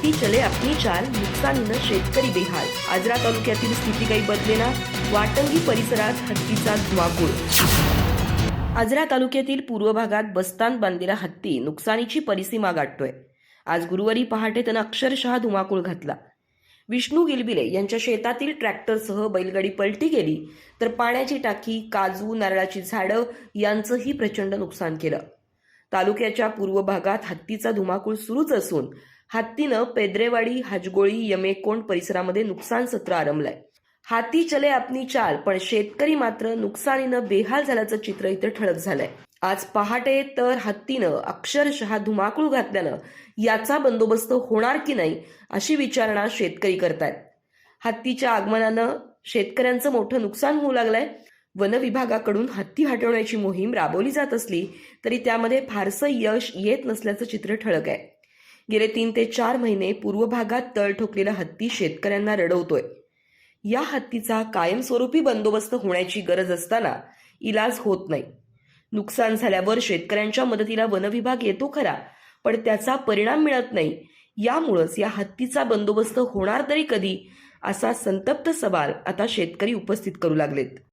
हत्ती चले आपली चाल नुकसानीनं शेतकरी बेहाल. आजरा तालुक्यातील स्थिती काही बदलेना वाटंगी परिसरात हत्तीचा धुमाकूळ आजरा तालुक्यातील पूर्व भागात बस्तान बांधलेला हत्ती नुकसानीची परिसीमा गाठतोय आज गुरुवारी पहाटे त्यानं अक्षरशः धुमाकूळ घातला. विष्णू गिलबिले यांच्या शेतातील ट्रॅक्टरसह बैलगाडी पलटी गेली तर पाण्याची टाकी काजू नारळाची झाडं यांचंही प्रचंड नुकसान केलं. तालुक्याच्या पूर्व भागात हत्तीचा धुमाकूळ सुरूच असून हत्तीनं पेद्रेवाडी हजगोळी यमेकोंड परिसरामध्ये नुकसान सत्र आरंभलंय. हाती चले आपली चाल पण शेतकरी मात्र नुकसानीनं बेहाल झाल्याचं चित्र इथं ठळक झालंय. आज पहाटे तर हत्तीनं अक्षरशः धुमाकूळ घातल्यानं याचा बंदोबस्त होणार की नाही अशी विचारणा शेतकरी करतायत. हत्तीच्या आगमनानं शेतकऱ्यांचं मोठं नुकसान होऊ लागलंय. वन विभागाकडून हत्ती हटवण्याची मोहीम राबवली जात असली तरी त्यामध्ये फारसं यश येत नसल्याचं चित्र ठळक आहे. गेले तीन ते चार महिने पूर्व भागात तळ ठोकलेला हत्ती शेतकऱ्यांना रडवतोय. या हत्तीचा कायमस्वरूपी बंदोबस्त होण्याची गरज असताना इलाज होत नाही. नुकसान झाल्यावर शेतकऱ्यांच्या मदतीला वनविभाग येतो खरा पण त्याचा परिणाम मिळत नाही. यामुळंच या हत्तीचा बंदोबस्त होणार तरी कधी? असा संतप्त सवाल आता शेतकरी उपस्थित करू लागलेत.